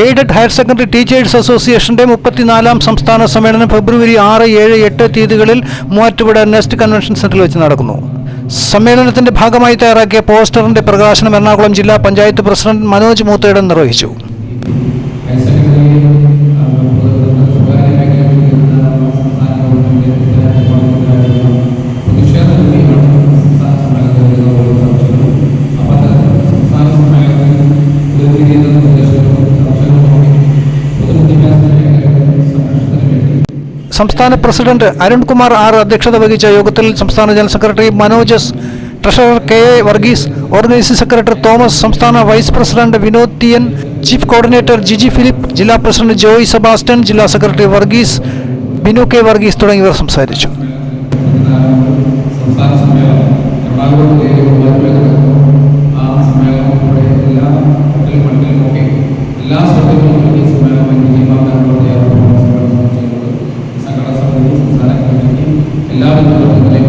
Aided higher secondary teachers അസോസിയേഷന്റെ മുപ്പത്തിനാലാം സംസ്ഥാന സമ്മേളനം ഫെബ്രുവരി ആറ് ഏഴ് എട്ട് തീയതികളിൽ മൂവാറ്റുപുഴ നെസ്റ്റ് കൺവെൻഷൻ സെന്ററിൽ വെച്ച് നടക്കുന്നു. സമ്മേളനത്തിന്റെ ഭാഗമായി തയ്യാറാക്കിയ പോസ്റ്ററിന്റെ പ്രകാശനം എറണാകുളം ജില്ലാ പഞ്ചായത്ത് പ്രസിഡന്റ് മനോജ് മൂത്തയിടം നിർവഹിച്ചു. സംസ്ഥാന പ്രസിഡന്റ് അരുൺകുമാർ ആർ അധ്യക്ഷത വഹിച്ച യോഗത്തിൽ സംസ്ഥാന general secretary Manoj S treasurer K A Varghese organising secretary Thomas സംസ്ഥാന vice president Vinod T N chief coordinator Jiji Philip ജില്ലാ പ്രസിഡന്റ് ജോയ് സെബാസ്റ്റ്യൻ ജില്ലാ സെക്രട്ടറി വർഗീസ് ബിനു കെ വർഗീസ് തുടങ്ങിയവർ സംസാരിച്ചു. എല്ലാവരും